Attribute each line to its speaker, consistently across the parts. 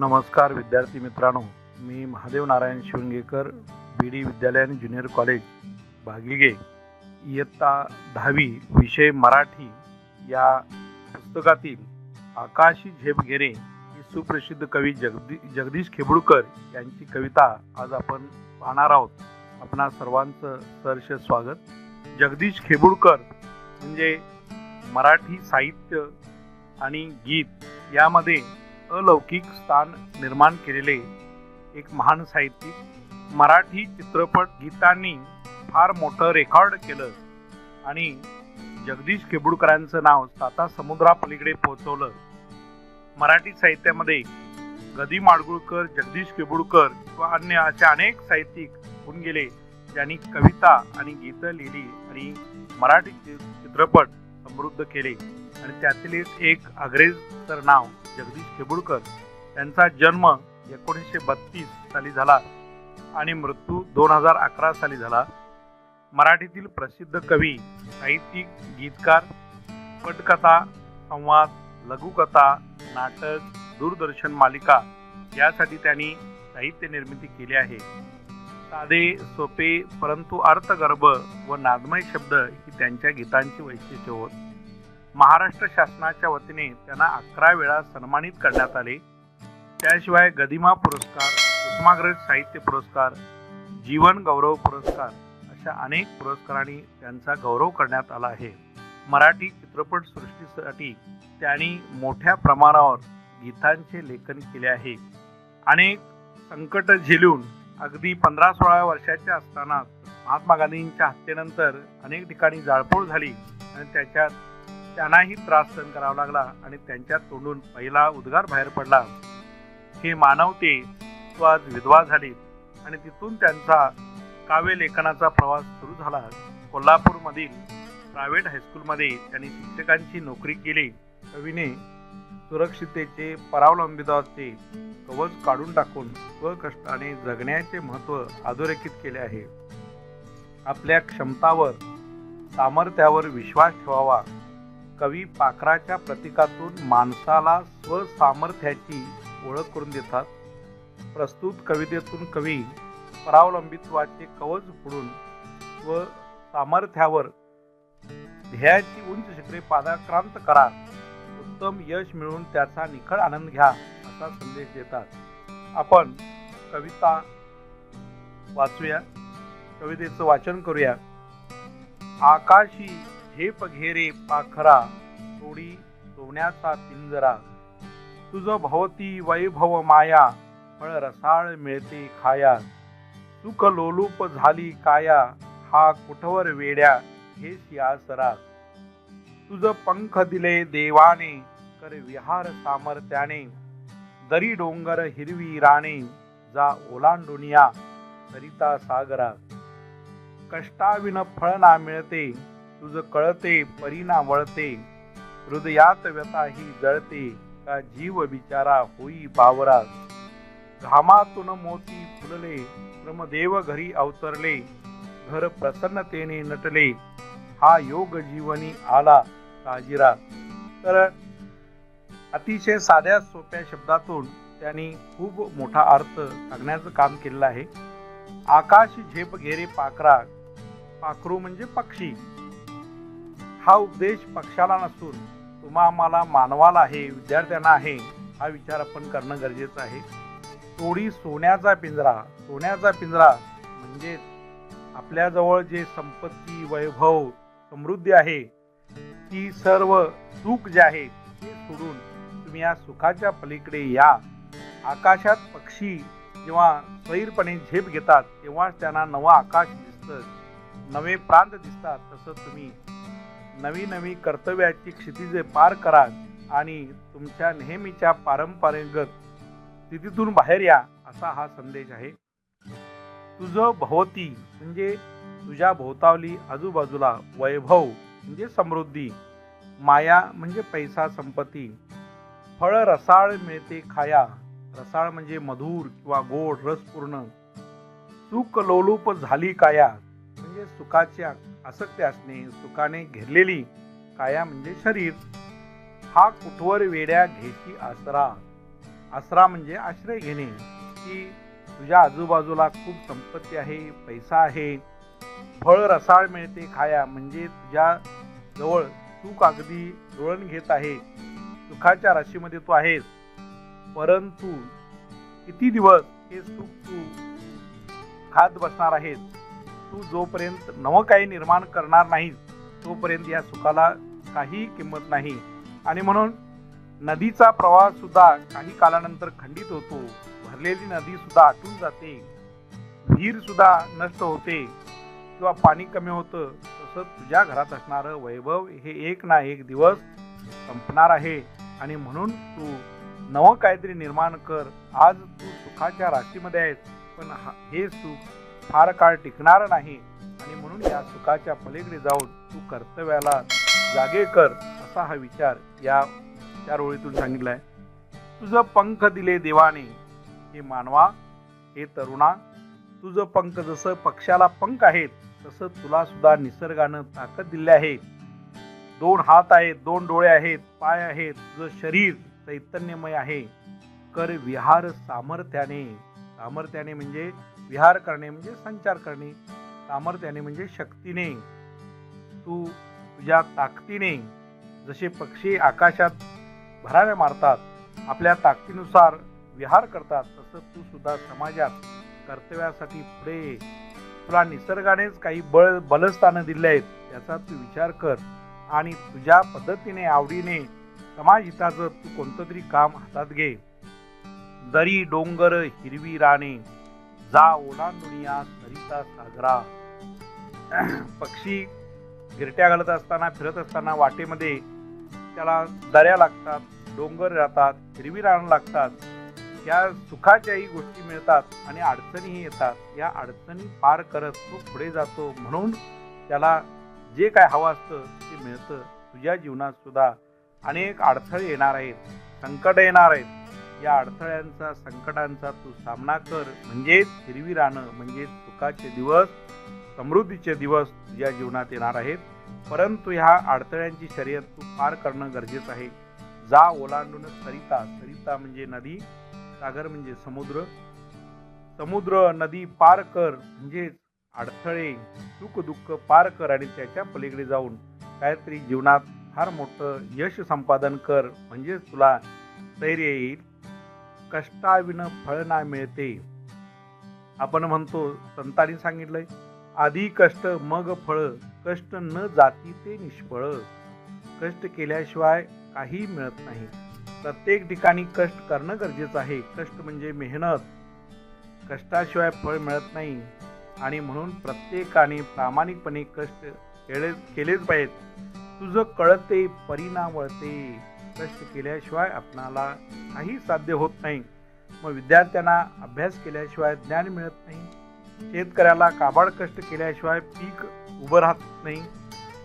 Speaker 1: नमस्कार विद्यार्थी मित्रांनो. मी महादेव नारायण शिवंगेकर बी डी विद्यालय आणि ज्युनियर कॉलेज भागिगे. इयत्ता दहावी विषय मराठी या पुस्तकातील आकाशी झेप घेरे ही सुप्रसिद्ध कवी जगदी जगदीश खेबुडकर यांची कविता आज आपण पाहणार आहोत. आपणा सर्वांचं सहर्ष स्वागत. जगदीश खेबुडकर म्हणजे मराठी साहित्य आणि गीत यामध्ये अलौकिक स्थान निर्माण केलेले एक महान साहित्यिक. मराठी चित्रपट गीतांनी फार मोठं रेकॉर्ड केलं आणि जगदीश केबुडकरांचं नाव साता समुद्रापलीकडे पोहोचवलं. मराठी साहित्यामध्ये गदी माडगुळकर जगदीश केबुडकर किंवा अन्य असे अनेक साहित्यिक होऊन गेले ज्यांनी कविता आणि गीतं लिहिली आणि मराठी चित्रपट समृद्ध केले. आणि त्यातील एक अग्रेज नाव जगदीश खेबुडकर त्यांचा जन्म एकोणीसशे बत्तीस साली झाला आणि मृत्यू दोन हजार अकरा साली झाला. मराठीतील प्रसिद्ध कवी साहित्यिक गीतकार पटकथा संवाद लघुकथा नाटक दूरदर्शन मालिका यासाठी त्यांनी साहित्य निर्मिती केली आहे. साधे सोपे परंतु अर्थगर्भ व नादमय शब्द ही त्यांच्या गीतांची वैशिष्ट्य होत. महाराष्ट्र शासनाच्या वतीने त्यांना अकरा वेळा सन्मानित करण्यात आले. त्याशिवाय गदिमा पुरस्कार कुसुमाग्रज साहित्य पुरस्कार जीवन गौरव पुरस्कार अशा अनेक पुरस्कारांनी त्यांचा गौरव करण्यात आला आहे. मराठी चित्रपट सृष्टीसाठी त्यांनी मोठ्या प्रमाणावर गीतांचे लेखन केले आहे. अनेक संकट झेलून अगदी पंधरा सोळा वर्षाच्या असताना महात्मा गांधींच्या हत्येनंतर अनेक ठिकाणी जाळपोळ झाली आणि त्याच्यात त्यांनाही त्रास सहन करावा लागला आणि त्यांच्या तोंडून पहिला उद्गार बाहेर पडला. हे मानवते तो आज विधवा झाली आणि तिथून त्यांचा काव्य लेखनाचा प्रवास सुरू झाला. कोल्हापूरमधील प्रायव्हेट हायस्कूलमध्ये त्यांनी शिक्षकांची नोकरी केली. कवीने सुरक्षितेचे परावलंबिताचे कवच काढून टाकून स्वकष्टाने जगण्याचे महत्त्व अधोरेखित केले आहे. आपल्या क्षमतावर सामर्थ्यावर विश्वास ठेवावा. कवी पाखराच्या प्रतीकातून माणसाला स्वसामर्थ्याची ओळख करून देतात. प्रस्तुत कवितेतून कवी परावलंबित्वाचे कवच फोडून व सामर्थ्यावर ध्येयाची उंच शिखरे पादाक्रांत करा. उत्तम यश मिळवून त्याचा निखळ आनंद घ्या असा संदेश देतात. आपण कविता वाचूया. कवितेचं वाचन करूया. आकाशी झेप घेरे पाखरा तोडी सोन्याचा पिंजरा. तुझ भवती वैभव माया फळ रसाळ मिळते खाया. सुख लोलूप झाली काया हा कुठवर वेड्या हे सियासरा तुझ पंख दिले देवाने कर विहार सामर्थ्याने. दरी डोंगर हिरवी राणे जा ओलांडुनिया सरिता सागरा कष्टाविन फळ ना मिळते तुझ कळते परिणा वळते. हृदयात व्यथा ही जळते का जीव बिचारा होई बावरा घामातून मोती फुलले क्रमदेव घरी अवतरले. घर प्रसन्नतेने नटले हा योग जीवनी आला साजिरा. तर अतिशय साध्या सोप्या शब्दातून त्यांनी खूप मोठा अर्थ सांगण्याचं काम केलेलं आहे. आकाश झेप घेरे पाखरा पाखरू म्हणजे पक्षी. हा उपदेश पक्षाला नसून तुम्हा आम्हाला मानवाला आहे विद्यार्थ्यांना आहे हा विचार आपण करणं गरजेचं आहे. तोडी सोन्याचा पिंजरा सोन्याचा पिंजरा म्हणजे आपल्याजवळ जे संपत्ती वैभव समृद्धी आहे ती सर्व सुख जे आहे ते सोडून तुम्ही या सुखाच्या पलीकडे या. आकाशात पक्षी जेव्हा सैरपणे झेप घेतात तेव्हाच त्यांना नवं आकाश दिसतं. नवे प्रांत दिसतात तसं तुम्ही नवी नवी कर्तव्याची क्षितिजे पार करा आणि तुमच्या नेहमीच्या पारंपरिकगत स्थितीतून बाहेर या असा हा संदेश आहे. तुझं भोवती म्हणजे तुझ्या भोवतावली आजूबाजूला वैभव म्हणजे समृद्धी माया म्हणजे पैसा संपत्ती फळ रसाळ मिळते खाया. रसाळ म्हणजे मधुर किंवा गोड रसपूर्ण. सुख लोलूप झाली काया म्हणजे सुखाच्या आसक्ती असणे सुखाने घेरलेली काया म्हणजे शरीर. हा कुठवर वेड्या घेशी आसरा? आसरा म्हणजे आश्रय घेणे. की तुझ्या आजूबाजूला खूप संपत्ती आहे पैसा आहे. फळ रसाळ मिळते खाया म्हणजे तुझ्या जवळ सुख अगदी डोळण घेत आहे. सुखाच्या राशीमध्ये तू आहेस. परंतु किती दिवस हे सुख तू खात बसणार आहेस? तू जोपर्यंत नवं काही निर्माण करणार नाहीस तोपर्यंत या सुखाला काही किंमत नाही. आणि म्हणून नदीचा प्रवाह सुद्धा काही कालानंतर खंडित होतो. भरलेली नदी सुद्धा आटून जाते. विहीर सुद्धा नष्ट होते. किंवा पाणी कमी होतं तसं तुझ्या घरात असणारं वैभव हे एक ना एक दिवस संपणार आहे. आणि म्हणून तू नवं काहीतरी निर्माण कर. आज तू सुखाच्या राशीमध्ये आहेस पण हा- हे सुख फार काळ टिकणार नाही. आणि म्हणून या सुखाच्या पलीकडे जाऊन तू कर्तव्याला जागे कर असा हा विचार या चार ओळीतून सांगितलाय. तुझं पंख दिले देवाने हे मानवा हे तरुणा तुझं पंख जसं पक्षाला पंख आहेत तसं तुला सुद्धा निसर्गानं ताकद दिली आहे. दोन हात आहेत दोन डोळे आहेत पाय आहेत तुझं शरीर चैतन्यमय आहे. कर विहार सामर्थ्याने. सामर्थ्याने म्हणजे विहार करणे म्हणजे संचार करणे सामर्थ्याने म्हणजे शक्तीने तू तुझ्या ताकदीने जसे पक्षी आकाशात भराव्या मारतात आपल्या ताकदीनुसार विहार करतात तसं तू सुद्धा समाजात कर्तव्यासाठी पुढे तुला निसर्गानेच काही बळ बलस्थानं दिले आहेत त्याचा तू विचार कर आणि तुझ्या पद्धतीने आवडीने समाज हिताचं तू कोणतं तरी काम हातात घे. दरी डोंगर हिरवी राणे जा ओलांडुनिया सरिता सागरा. पक्षी गिरट्या घालत असताना फिरत असताना वाटेमध्ये त्याला दऱ्या लागतात डोंगर राहतात हिरवी रानं लागतात. या सुखाच्याही गोष्टी मिळतात आणि अडचणीही येतात. या अडचणी पार करत तो पुढे जातो म्हणून त्याला जे काय हवं असतं ते मिळतं. तुझ्या जीवनात सुद्धा अनेक अडथळे येणार आहेत संकट येणार आहेत. या अडथळ्यांचा संकटांचा तू सामना कर. म्हणजेच हिरवी राहणं म्हणजेच सुखाचे दिवस समृद्धीचे दिवस तुझ्या जीवनात येणार आहेत. परंतु ह्या अडथळ्यांची शर्यत तू पार करणं गरजेचं आहे. जा ओलांडून सरिता सरिता म्हणजे नदी सागर म्हणजे समुद्र. समुद्र नदी पार कर म्हणजे अडथळे सुख दुःख पार कर आणि त्याच्या पलीकडे जाऊन काहीतरी जीवनात फार मोठं यश संपादन कर. म्हणजेच तुला धैर्य येईल. कष्टाविन फळ ना मिळते. आपण म्हणतो संतांनी सांगितलंय आधी कष्ट मग फळ. कष्ट न जाती ते निष्फळ. कष्ट केल्याशिवाय काही मिळत नाही. प्रत्येक ठिकाणी कष्ट करणं गरजेचं आहे. कष्ट म्हणजे मेहनत. कष्टाशिवाय फळ मिळत नाही. आणि म्हणून प्रत्येकाने प्रामाणिकपणे कष्ट केले केलेच पाहिजेत. तुझं कळते परिणाम वळते. कष्ट केल्याशिवाय आपणाला काही साध्य होत नाही. मग विद्यार्थ्यांना अभ्यास केल्याशिवाय ज्ञान मिळत नाही. शेतकऱ्याला काबाड कष्ट केल्याशिवाय पीक उभं राहत नाही.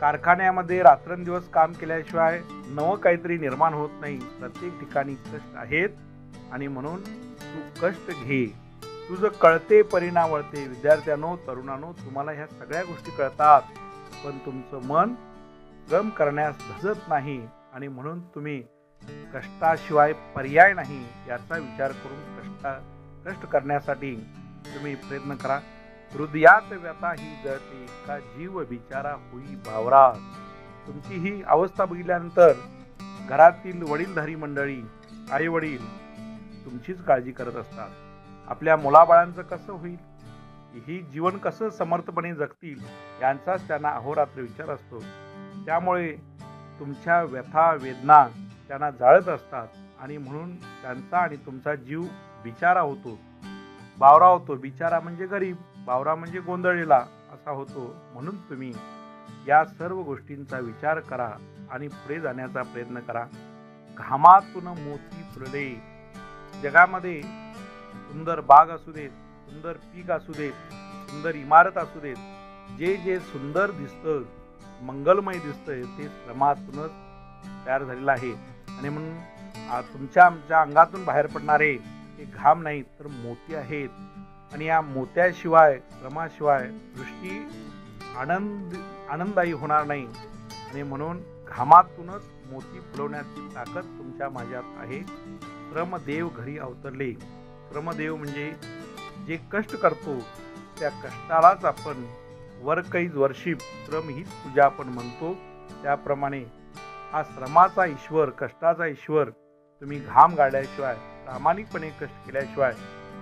Speaker 1: कारखान्यामध्ये रात्रंदिवस काम केल्याशिवाय नवं काहीतरी निर्माण होत नाही. प्रत्येक ठिकाणी कष्ट आहेत आणि म्हणून तू कष्ट घे. तुझं कळते परिणाम वळते. विद्यार्थ्यांनो तरुणांनो तुम्हाला ह्या सगळ्या गोष्टी कळतात. पण तुमचं मन गम करण्यास धजत नाही. आणि म्हणून तुम्ही कष्टाशिवाय पर्याय नाही याचा विचार करून कष्टा कष्ट करण्यासाठी तुम्ही प्रयत्न करा. हृदयात व्यथा ही जळते का जीव बिचारा होई भावरा तुमची ही अवस्था बघितल्यानंतर घरातील वडीलधारी मंडळी आई वडील तुमचीच काळजी करत असतात. आपल्या मुलाबाळांचं कसं होईल? ही जीवन कसं समर्थपणे जगतील? यांचाच त्यांना अहोरात्र विचार असतो. त्यामुळे तुमच्या व्यथा वेदना त्यांना जाळत असतात आणि म्हणून त्यांचा आणि तुमचा जीव बिचारा होतो. बावरा होतो. बिचारा म्हणजे गरीब बावरा म्हणजे गोंधळलेला असा होतो. म्हणून तुम्ही या सर्व गोष्टींचा विचार करा आणि पुढे जाण्याचा प्रयत्न करा. घामातून मोती फुलले. जगामध्ये सुंदर बाग असू देत सुंदर पीक असू देत सुंदर इमारत असू देत जे जे सुंदर दिसतं मंगलमय दिसतंय ते श्रमातूनच तयार झालेलं आहे. आणि म्हणून तुमच्या आमच्या अंगातून बाहेर पडणारे हे घाम नाहीत तर मोती आहेत. आणि या मोत्याशिवाय श्रमाशिवाय दृष्टी आनंद आनंददायी होणार नाही. आणि म्हणून घामातूनच मोती फुलवण्याची ताकद तुमच्या माझ्यात आहे. श्रमदेव घरी अवतरले. श्रमदेव म्हणजे जे कष्ट करतो त्या कष्टालाच आपण वर्कईज वर्शिप श्रम हीच पूजा आपण म्हणतो. त्याप्रमाणे हा श्रमाचा ईश्वर कष्टाचा ईश्वर तुम्ही घाम गाळल्याशिवाय प्रामाणिकपणे कष्ट केल्याशिवाय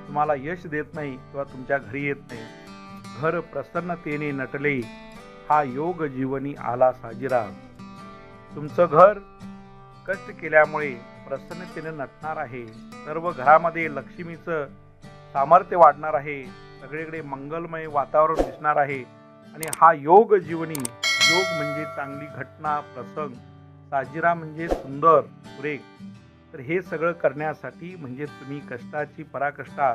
Speaker 1: तुम्हाला यश देत नाही किंवा तुमच्या घरी येत नाही. घर प्रसन्नतेने नटले हा योग जीवनी आला साजिरा. तुमचं घर कष्ट केल्यामुळे प्रसन्नतेने नटणार आहे. सर्व घरामध्ये लक्ष्मीचं सामर्थ्य वाढणार आहे. सगळीकडे मंगलमय वातावरण दिसणार आहे. आणि हा योग जीवनी योग म्हणजे चांगली घटना प्रसंग साजिरा म्हणजे सुंदर सुरेख. तर हे सगळं करण्यासाठी म्हणजे तुम्ही कष्टाची पराकष्टा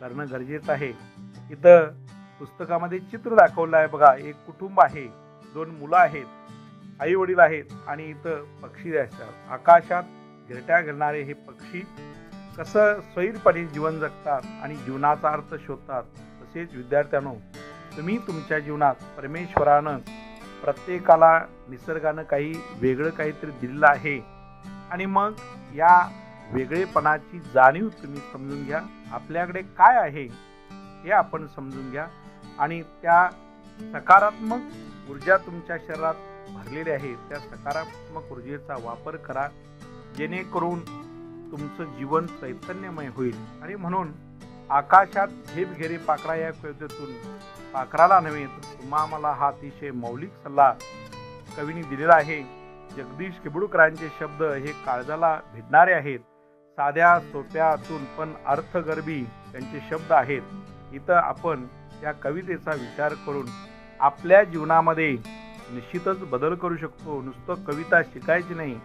Speaker 1: करणं गरजेचं आहे. इथं पुस्तकामध्ये चित्र दाखवलं आहे बघा एक कुटुंब आहे दोन मुलं आहेत आई वडील आहेत आणि इथं पक्षी असतात आकाशात गिरट्या घालणारे हे पक्षी कसं स्वैरपणे जीवन जगतात आणि जीवनाचा अर्थ शोधतात तसेच विद्यार्थ्यांनो तुम्ही तुमच्या जीवनात परमेश्वरानं प्रत्येकाला निसर्गानं काही वेगळं काहीतरी दिलेलं आहे. आणि मग या वेगळेपणाची जाणीव तुम्ही समजून घ्या. आपल्याकडे काय आहे हे आपण समजून घ्या. आणि त्या सकारात्मक ऊर्जा तुमच्या शरीरात भरलेली आहे त्या सकारात्मक ऊर्जेचा वापर करा. जेणेकरून तुमचं जीवन चैतन्यमय होईल. आणि म्हणून आकाशात झेप घेरे पाकरा या कवितेतून पाखराला नव्हे तर तुम्हाला हा अतिशय मौलिक सल्ला कवीनी दिलेला आहे. जगदीश किबडूकरांचे शब्द हे काळजाला भिडणारे आहेत. साध्या सोप्यातून पण अर्थगर्भी त्यांचे शब्द आहेत. इथं आपण या कवितेचा विचार करून आपल्या जीवनामध्ये निश्चितच बदल करू शकतो. नुसतं कविता शिकायची नाही.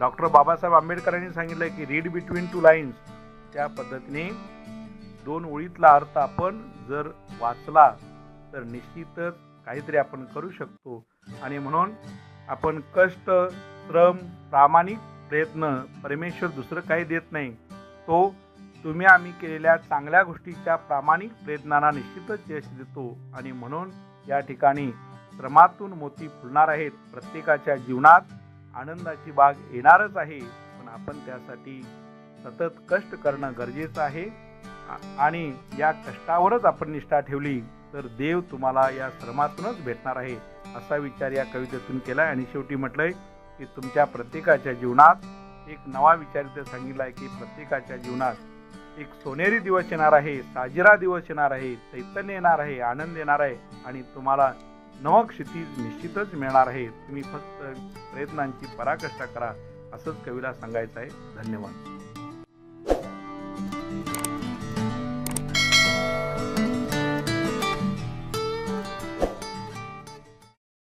Speaker 1: डॉक्टर बाबासाहेब आंबेडकरांनी सांगितलं की रीड बिटवीन टू लाईन्स त्या पद्धतीने दोन ओळीतला अर्थ आपण जर वाचला तर निश्चितच काहीतरी आपण करू शकतो. आणि म्हणून आपण कष्ट श्रम प्रामाणिक प्रयत्न परमेश्वर दुसरं काही देत नाही. तो तुम्ही आम्ही केलेल्या चांगल्या गोष्टीच्या प्रामाणिक प्रयत्नांना निश्चितच यश देतो. आणि म्हणून या ठिकाणी श्रमातून मोती फुलणार आहेत. प्रत्येकाच्या जीवनात आनंदाची बाग येणारच आहे. पण आपण त्यासाठी सतत कष्ट करणं गरजेचं आहे. आणि या कष्टावरच आपण निष्ठा ठेवली. तर देव तुम्हाला या श्रमातूनच भेटणार आहे असा विचार या कवितेतून केला आणि शेवटी म्हटलंय की तुमच्या प्रत्येकाच्या जीवनात एक नवा विचार इथे सांगितला आहे की प्रत्येकाच्या जीवनात एक सोनेरी दिवस येणार आहे साजिरा दिवस येणार आहे चैतन्य येणार आहे आनंद येणार आहे आणि तुम्हाला नवक्षितिज निश्चितच मिळणार आहे. तुम्ही फक्त प्रयत्नांची पराकष्टा करा असंच कवीला सांगायचं आहे. धन्यवाद.